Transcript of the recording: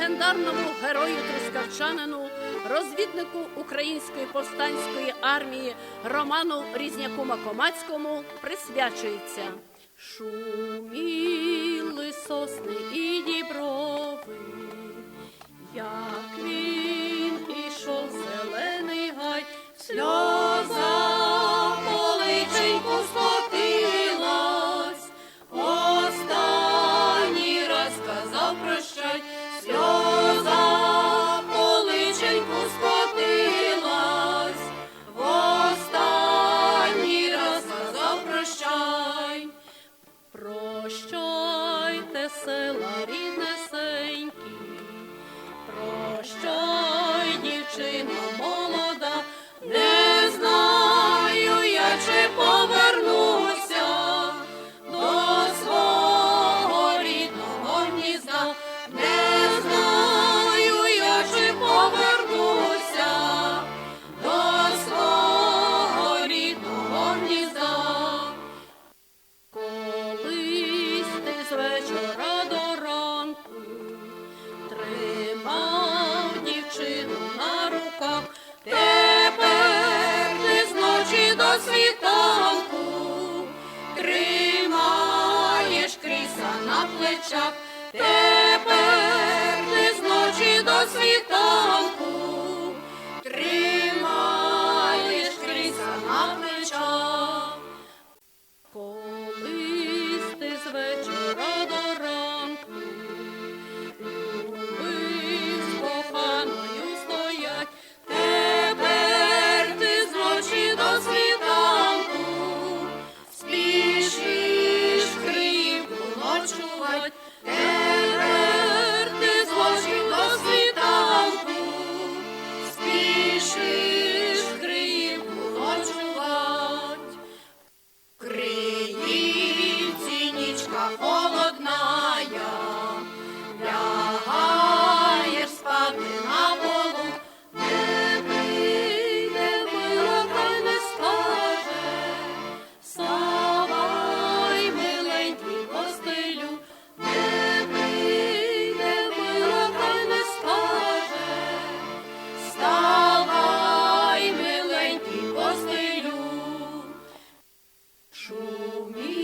легендарному герою трускавчанину, розвіднику української повстанської армії Роману Різняку Макомацькому присвячується шуміли сос. прощайте, села ріднесенькі, прощай, дівчино. очах, тепер не з ночі до світа Shumi